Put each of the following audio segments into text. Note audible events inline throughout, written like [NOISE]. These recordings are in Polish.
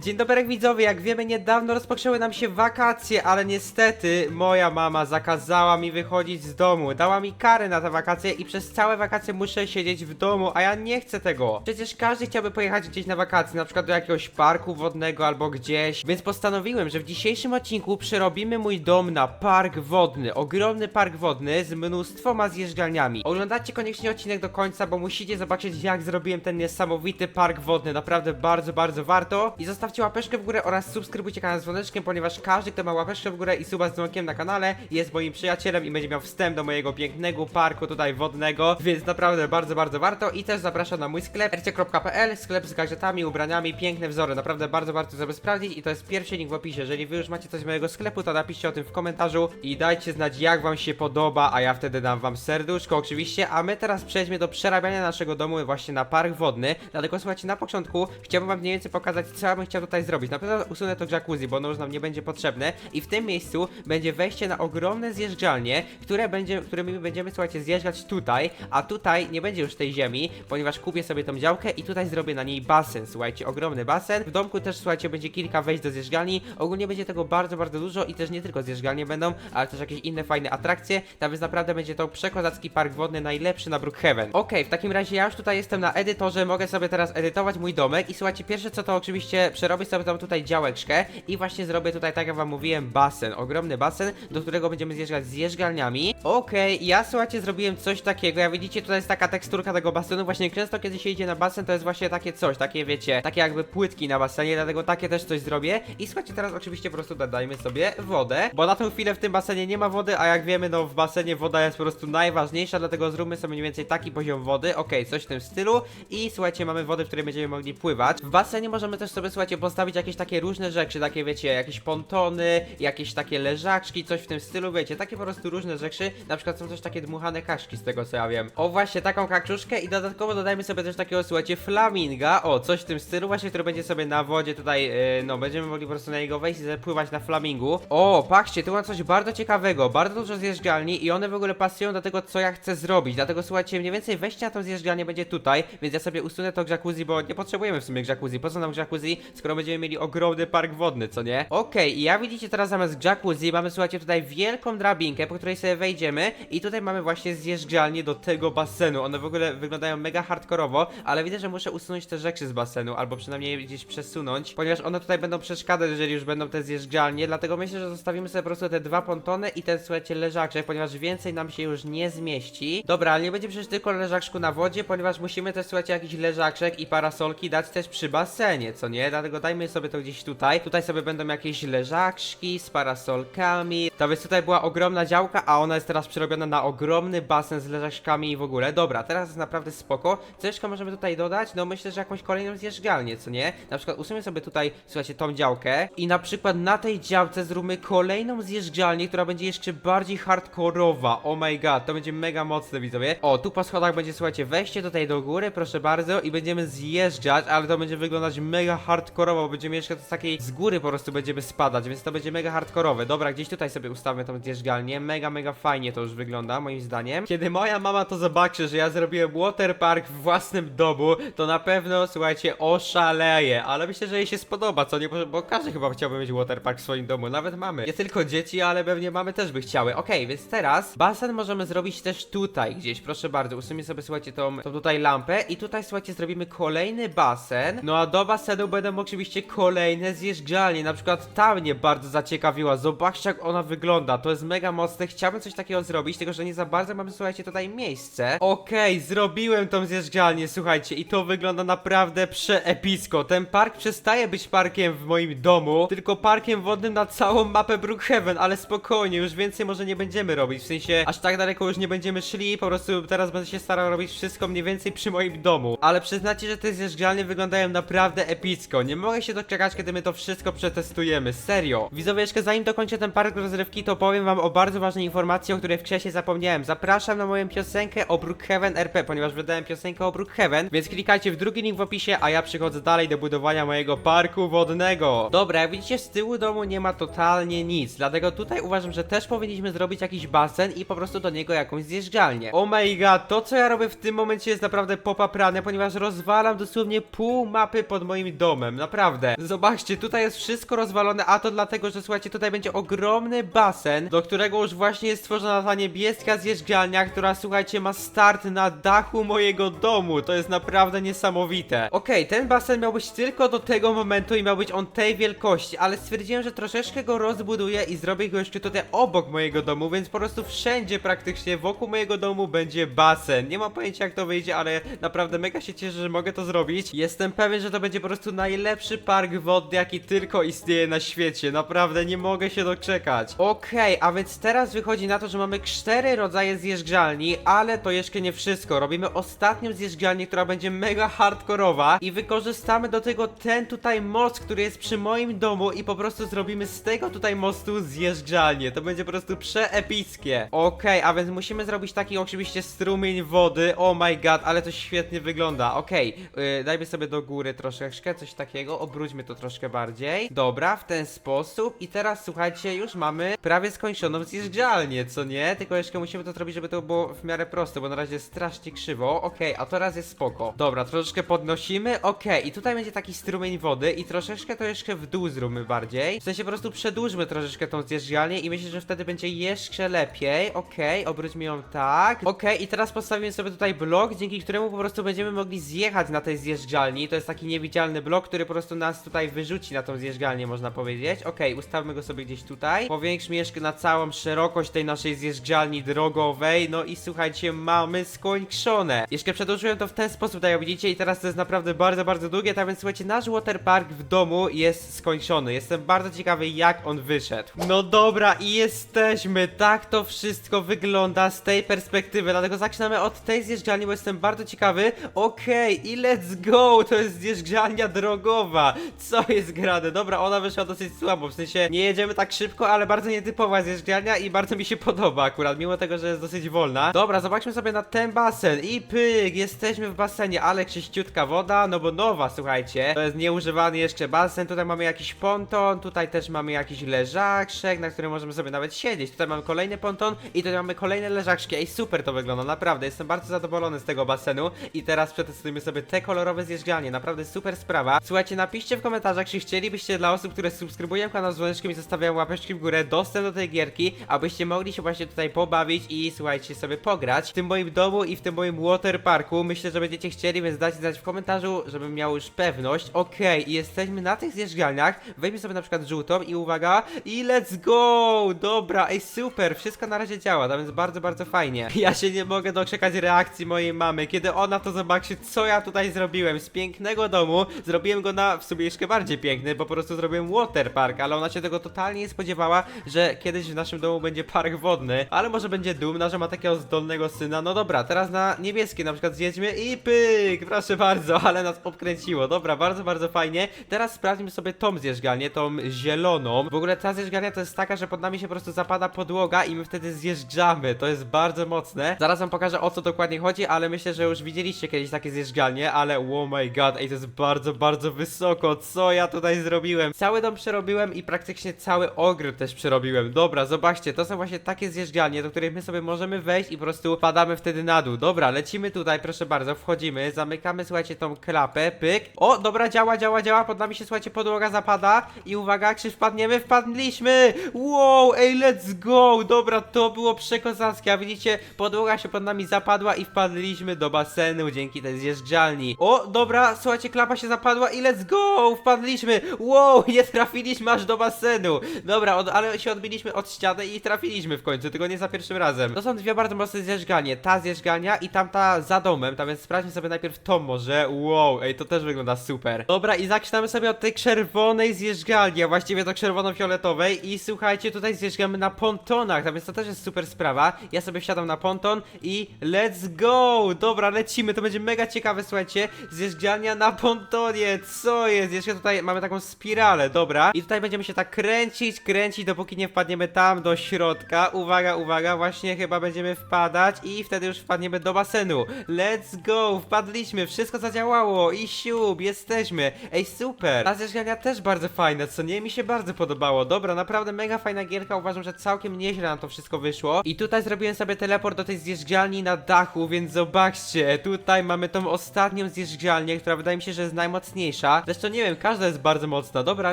Dzień dobry widzowie, jak wiemy niedawno rozpoczęły nam się wakacje, ale niestety moja mama zakazała mi wychodzić z domu, dała mi karę na te wakacje i przez całe wakacje muszę siedzieć w domu, a ja nie chcę tego. Przecież każdy chciałby pojechać gdzieś na wakacje, na przykład do jakiegoś parku wodnego albo gdzieś, więc postanowiłem, że w dzisiejszym odcinku przerobimy mój dom na park wodny, ogromny park wodny z mnóstwoma zjeżdżalniami. Oglądajcie koniecznie odcinek do końca, bo musicie zobaczyć jak zrobiłem ten niesamowity park wodny, naprawdę bardzo, bardzo warto. I zostawcie łapeczkę w górę oraz subskrybujcie kanał z dzwoneczkiem, ponieważ każdy kto ma łapeczkę w górę i suba z dzwonkiem na kanale jest moim przyjacielem i będzie miał wstęp do mojego pięknego parku tutaj wodnego, więc naprawdę bardzo, bardzo warto. I też zapraszam na mój sklep rc.pl, sklep z gadżetami, ubraniami, piękne wzory, naprawdę bardzo warto sobie sprawdzić i to jest pierwszy link w opisie, jeżeli wy już macie coś z mojego sklepu, to napiszcie o tym w komentarzu i dajcie znać jak wam się podoba, a ja wtedy dam wam serduszko oczywiście, a my teraz przejdźmy do przerabiania naszego domu właśnie na park wodny, dlatego słuchajcie, na początku chciałbym wam mniej więcej pokazać co ja bym chciał tutaj zrobić, na pewno usunę to jacuzzi, bo ono już nam nie będzie potrzebne. I w tym miejscu będzie wejście na ogromne zjeżdżalnie, które będzie, którymi będziemy, słuchajcie, zjeżdżać tutaj, a tutaj nie będzie już tej ziemi, ponieważ kupię sobie tą działkę i tutaj zrobię na niej basen, słuchajcie, ogromny basen. W domku też, słuchajcie, będzie kilka wejść do zjeżdżalni, ogólnie będzie tego bardzo, bardzo dużo i też nie tylko zjeżdżalnie będą, ale też jakieś inne fajne atrakcje, tam więc naprawdę będzie to przekozacki park wodny najlepszy na Brookhaven. Okej, w takim razie ja już tutaj jestem na edytorze, mogę sobie teraz edytować mój domek. I słuchajcie, pierwsze co to oczywiście przerobię sobie tam tutaj działeczkę i właśnie zrobię tutaj, tak jak wam mówiłem, basen, ogromny basen, do którego będziemy zjeżdżać zjeżdżalniami. Okej, ja słuchajcie, zrobiłem coś takiego, jak widzicie, tutaj jest taka teksturka tego basenu, właśnie często kiedy się idzie na basen, to jest właśnie takie coś, takie wiecie, takie jakby płytki na basenie, dlatego takie też coś zrobię. I słuchajcie, teraz oczywiście po prostu dodajmy sobie wodę, bo na tą chwilę w tym basenie nie ma wody, a jak wiemy, no w basenie woda jest po prostu najważniejsza, dlatego zróbmy sobie mniej więcej taki poziom wody, okej, coś w tym stylu. I słuchajcie, mamy wodę, w której będziemy mogli pływać. W basenie możemy też sobie, słuchajcie, postawić jakieś takie różne rzeczy, takie wiecie, jakieś pontony, jakieś takie leżaczki, coś w tym stylu, wiecie, takie po prostu różne rzeczy, na przykład są też takie dmuchane kaszki, z tego co ja wiem. O, właśnie, taką kaczuszkę i dodatkowo dodajmy sobie też takiego, słuchajcie, flaminga, o, coś w tym stylu, właśnie, który będzie sobie na wodzie tutaj, yy, no, będziemy mogli po prostu na niego wejść i sobie pływać na flamingu. O, patrzcie, tu mam coś bardzo ciekawego, bardzo dużo zjeżdżalni i one w ogóle pasują do tego, co ja chcę zrobić, dlatego słuchajcie, mniej więcej wejście na tą zjeżdżalnię będzie tutaj, więc ja sobie usunę to jacuzzi, bo nie potrzebujemy w sumie jacuzzi, po co nam jacuzzi, skoro będziemy mieli ogromny park wodny, co nie? Okej, i ja widzicie teraz zamiast jacuzzi mamy, słuchajcie, tutaj wielką drabinkę, po której sobie wejdziemy i tutaj mamy właśnie zjeżdżalnię do tego basenu, one w ogóle wyglądają mega hardkorowo, ale widzę, że muszę usunąć te rzeczy z basenu, albo przynajmniej gdzieś przesunąć, ponieważ one tutaj będą przeszkadzać, jeżeli już będą te zjeżdżalnie, dlatego myślę, że zostawimy sobie po prostu te dwa pontony i ten, słuchajcie, leżaczek, ponieważ więcej nam się już nie zmieści. Dobra, ale nie będzie przecież tylko leżaczku na wodzie, ponieważ musimy też, słuchajcie, jakiś leżaczek i parasolki dać też przy basenie, co nie? Dlatego dajmy sobie to gdzieś tutaj. Tutaj sobie będą jakieś leżaczki z parasolkami. To więc tutaj była ogromna działka, a ona jest teraz przerobiona na ogromny basen z leżaczkami i w ogóle. Dobra, teraz jest naprawdę spoko. Co jeszcze możemy tutaj dodać? No myślę, że jakąś kolejną zjeżdżalnię, co nie? Na przykład usuńmy sobie tutaj, słuchajcie, tą działkę i na przykład na tej działce zróbmy kolejną zjeżdżalnię, która będzie jeszcze bardziej hardkorowa. Oh my god, to będzie mega mocne, widzowie. O, tu po schodach będzie, słuchajcie, wejście tutaj do góry, proszę bardzo, i będziemy zjeżdżać, ale to będzie wyglądać mega hardkorowo, bo będziemy jeszcze z takiej z góry po prostu będziemy spadać, więc to będzie mega hardkorowe. Dobra, gdzieś tutaj sobie ustawmy tą zjeżdżalnię. Mega, mega fajnie to już wygląda, moim zdaniem. Kiedy moja mama to zobaczy, że ja zrobiłem waterpark w własnym domu, to na pewno, słuchajcie, oszaleje. Ale myślę, że jej się spodoba, co nie? Bo- każdy chyba chciałby mieć waterpark w swoim domu, nawet mamy. Nie tylko dzieci, ale pewnie mamy też by chciały. Okej, więc teraz basen możemy zrobić też tutaj gdzieś, proszę bardzo. Usuńmy sobie, słuchajcie, tą, tą tutaj lampę i tutaj, słuchajcie, zrobimy kolejny basen. No a do basenu będą oczywiście kolejne zjeżdżalnie. Na przykład ta mnie bardzo zaciekawiła. Zobaczcie, jak ona wygląda. To jest mega mocne. Chciałbym coś takiego zrobić, tylko że nie za bardzo mamy, słuchajcie, tutaj miejsce. Okej, zrobiłem tą zjeżdżalnię, słuchajcie, i to wygląda naprawdę przeepicko. Ten park przestaje być parkiem w moim domu, tylko parkiem wodnym na całą mapę Brookhaven, ale spokojnie, już więcej może nie będziemy robić. W sensie, aż tak daleko już nie będziemy szli, po prostu teraz będę się starał robić wszystko mniej więcej przy moim domu. Ale przyznacie, że te zjeżdżalnie wyglądają naprawdę epicko. Nie mogę się doczekać, kiedy my to wszystko przetestujemy. Serio. Widzowie, jeszcze zanim dokończę ten park rozrywki, to powiem wam o bardzo ważnej informacji, o której wcześniej zapomniałem. Zapraszam na moją piosenkę o Brookhaven RP, ponieważ wydałem piosenkę o Brookhaven, więc klikajcie w drugi link w opisie, a ja przychodzę dalej do budowania mojego parku wodnego. Dobra, jak widzicie, z tyłu domu nie ma totalnie nic, dlatego tutaj uważam, że też powinniśmy zrobić jakiś basen i po prostu do niego jakąś zjeżdżalnię. Oh my god, to co ja robię w tym momencie jest naprawdę popaprane, ponieważ rozwalam dosłownie pół mapy pod moim domem. Naprawdę. Zobaczcie, tutaj jest wszystko rozwalone, a to dlatego, że słuchajcie, tutaj będzie ogromny basen, do którego już właśnie jest stworzona ta niebieska zjeżdżalnia, która słuchajcie, ma start na dachu mojego domu. To jest naprawdę niesamowite. Okej, ten basen miał być tylko do tego momentu i miał być on tej wielkości, ale stwierdziłem, że troszeczkę go rozbuduję i zrobię go jeszcze tutaj obok mojego domu, więc po prostu wszędzie praktycznie wokół mojego domu będzie basen. Nie mam pojęcia jak to wyjdzie, ale naprawdę mega się cieszę, że mogę to zrobić. Jestem pewien, że to będzie po prostu najlepszy park wodny, jaki tylko istnieje na świecie. Naprawdę nie mogę się doczekać. Okej, a więc teraz wychodzi na to, że mamy cztery rodzaje zjeżdżalni, ale to jeszcze nie wszystko. Robimy ostatnią zjeżdżalnię, która będzie mega hardkorowa i wykorzystamy do tego ten tutaj most, który jest przy moim domu i po prostu zrobimy z tego tutaj mostu zjeżdżalnię. To będzie po prostu przeepickie. Okej, a więc musimy zrobić taki oczywiście strumień wody. Oh my god, ale to świetnie wygląda. Okej, yy, dajmy sobie do góry troszeczkę, coś takiego. Obróćmy to troszkę bardziej. Dobra, w ten sposób. I teraz słuchajcie, już mamy prawie skończoną zjeżdżalnię, co nie? Tylko jeszcze musimy to zrobić, żeby to było w miarę proste, bo na razie jest strasznie krzywo. Okej, a teraz jest spoko. Dobra, troszeczkę podnosimy. Okej, i tutaj będzie taki strumień wody i troszeczkę to jeszcze w dół zróbmy bardziej. W sensie po prostu przedłużmy troszeczkę tą zjeżdżalnię i myślę, że wtedy będzie jeszcze lepiej. Okej, obróćmy ją tak. Okej, i teraz postawimy sobie tutaj blok, dzięki któremu po prostu będziemy mogli zjechać na tej zjeżdżalni. To jest taki niewidzialny blok, który po prostu nas tutaj wyrzuci na tą zjeżdżalnię, można powiedzieć. Okej, ustawmy go sobie gdzieś tutaj. Powiększmy jeszcze na całą szerokość tej naszej zjeżdżalni drogowej. No i słuchajcie, mamy skończone. Jeszcze przedłużyłem to w ten sposób, tak jak widzicie, i teraz to jest naprawdę bardzo, bardzo długie. Tak więc słuchajcie, nasz waterpark w domu jest skończony. Jestem bardzo ciekawy, jak on wyszedł. No dobra, i jesteśmy. Tak to wszystko wygląda z tej perspektywy. Dlatego zaczynamy od tej zjeżdżalni, bo jestem bardzo ciekawy. Okej, i let's go! To jest zjeżdżalnia drogowa. Co jest grane? Dobra, ona wyszła dosyć słabo. W sensie nie jedziemy tak szybko, ale bardzo nietypowa zjeżdżalnia i bardzo mi się podoba akurat, mimo tego, że jest dosyć wolna. Dobra, zobaczmy sobie na ten basen. I pyk, jesteśmy w basenie, ale czyściutka woda, no bo nowa, słuchajcie. To jest nieużywany jeszcze basen. Tutaj mamy jakiś ponton, tutaj też mamy jakiś leżakszek, na którym możemy sobie nawet siedzieć. Tutaj mamy kolejny ponton i tutaj mamy kolejne leżaczki. Ej, super to wygląda, naprawdę. Jestem bardzo zadowolony z tego basenu. I teraz przetestujemy sobie te kolorowe zjeżdżalnie. Naprawdę super sprawa. Słuchajcie, napiszcie w komentarzach, czy chcielibyście dla osób, które subskrybują kanał z dzwoneczkiem i zostawiają łapeczki w górę, dostęp do tej gierki, abyście mogli się właśnie tutaj pobawić i słuchajcie, sobie pograć w tym moim domu i w tym moim waterparku. Myślę, że będziecie chcieli, więc dajcie znać w komentarzu, żebym miał już pewność. Okej, i jesteśmy na tych zjeżdżalniach. Weźmy sobie na przykład żółtą i uwaga, i let's go! Dobra, ej, super, wszystko na razie działa, to więc bardzo, bardzo fajnie. [LAUGHS] Ja się nie mogę doczekać reakcji mojej mamy, kiedy ona to zobaczy, co ja tutaj zrobiłem. Z pięknego domu zrobiłem go na w sumie jeszcze bardziej piękny, bo po prostu zrobiłem waterpark, ale ona się tego totalnie nie spodziewała, że kiedyś w naszym domu będzie park wodny, ale może będzie dumna, że ma takiego zdolnego syna. No dobra, teraz na niebieskie na przykład zjedźmy i pyk, proszę bardzo, [LAUGHS] ale nas obkręciło. Dobra, bardzo, bardzo fajnie. Teraz sprawdźmy sobie tą zjeżdżalnię, tą zieloną. W ogóle ta zjeżdżalnia to jest taka, że pod nami się po prostu zapada podłoga i my wtedy zjeżdżamy. To jest bardzo mocne. Zaraz wam pokażę o co dokładnie chodzi, ale myślę, że już widzieliście kiedyś takie zjeżdżalnie, ale oh my god, ej, to jest bardzo, bardzo wysoko. Co ja tutaj zrobiłem? Cały dom przerobiłem i praktycznie cały ogród też przerobiłem. Dobra, zobaczcie, to są właśnie takie zjeżdżalnie, do których my sobie możemy wejść i po prostu padamy wtedy na dół. Dobra, lecimy tutaj, proszę bardzo, wchodzimy, zamykamy, słuchajcie, tą klapę, pyk. O, dobra, działa, działa, działa, pod nami się, słuchajcie, podłoga zapada i uwaga, czy wpadniemy? Wpadliśmy! Wow, ej, let's go! Dobra, to było przekozackie, a widzicie, podłoga się pod nami zapadła i wpadliśmy do basenu dzięki tej zjeżdżalni. O, dobra, słuchajcie, klapa się zapadła i let's go! Wpadliśmy! Wow, [LAUGHS] nie trafiliśmy aż do basenu! Dobra, od, ale się odbiliśmy od ściany i trafiliśmy w końcu, tylko nie za pierwszym razem. To są dwie bardzo mocne zjeżdżalnie, ta zjeżdżalnia i tamta za domem, tam więc sprawdźmy sobie najpierw tą może. Wow, ej, to też wygląda super. Dobra, i zaczynamy sobie od tej czerwonej zjeżdżalni, a właściwie to czerwono-fioletowej i słuchajcie, tutaj zjeżdżamy na pontonach, tam więc to też jest super sprawa. Ja sobie wsiadam na ponton i let's go! Dobra, lecimy, to będzie mega ciekawe, słuchajcie. Zjeżdżalnia na pontonie, co jest? Jeszcze tutaj mamy taką spiralę, dobra. I tutaj będziemy się tak kręcić, kręcić, dopóki nie wpadniemy tam do środka. Uwaga, uwaga, właśnie chyba będziemy wpadać i wtedy już wpadniemy do basenu. Let's go, wpadliśmy, wszystko zadziałało i siup, jesteśmy. Ej, super. Ta zjeżdżalnia też bardzo fajna, co nie? Mi się bardzo podobało. Dobra, naprawdę mega fajna gierka, uważam, że całkiem nieźle nam to wszystko wyszło. I tutaj zrobiłem sobie teleport do tej zjeżdżalni na dachu, więc zobaczcie, tutaj mamy tą ostatnią zjeżdżalnię, która wydaje mi się, że jest najmocniejsza. Zresztą nie wiem, każda jest bardzo mocna. Dobra,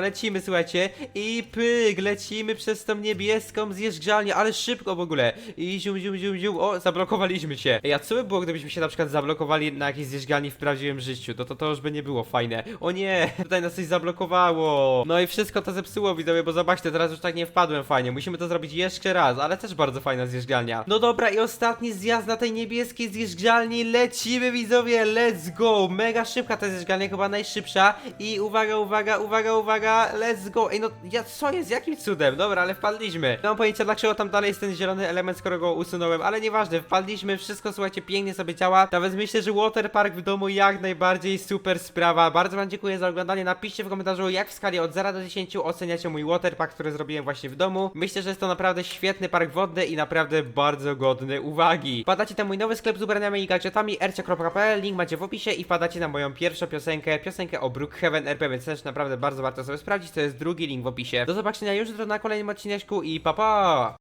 lecimy, słuchajcie. I pyk, lecimy przez tą niebieską zjeżdżalnię, ale szybko w ogóle. I zium, zium, zium, zium. O, zablokowaliśmy się. Ej, a co by było, gdybyśmy się na przykład zablokowali na jakiejś zjeżdżalni w prawdziwym życiu? To, to, to już by nie było fajne. O nie, [LAUGHS] tutaj nas coś zablokowało. No i wszystko to zepsuło, widzowie, bo zobaczcie, teraz już tak nie wpadłem fajnie. Musimy to zrobić jeszcze raz, ale też bardzo fajna zjeżdżalnia. No dobra, i ostatni zjazd na tej niebieskiej zjeżdżalni. Lecimy, widzowie, let's go. Mega szybka ta zjeżdżalnia, chyba najszybsza. I uwaga, uwaga, uwaga, uwaga, let's go. Ej, no, ja, co jest? Jakim cudem? Dobra, ale wpadliśmy. Nie mam pojęcia, dlaczego tam dalej jest ten zielony element, skoro go usunąłem, ale nieważne, wpadliśmy, wszystko, słuchajcie, pięknie sobie działa. Nawet myślę, że waterpark w domu jak najbardziej super sprawa. Bardzo wam dziękuję za oglądanie. Napiszcie w komentarzu, jak w skali od 0 do 10 oceniacie mój waterpark, który zrobiłem właśnie w domu. Myślę, że jest to naprawdę świetny park wodny i naprawdę bardzo godny uwagi. Wpadacie na mój nowy sklep z ubraniami i gadżetami ercia.pl, link macie w opisie i wpadacie na moją pierwszą piosenkę, piosenkę o Brookhaven RP, więc też naprawdę bardzo warto sobie sprawdzić, to jest drugi link w opisie. Do zobaczenia już jutro na kolejnym odcineczku i pa pa!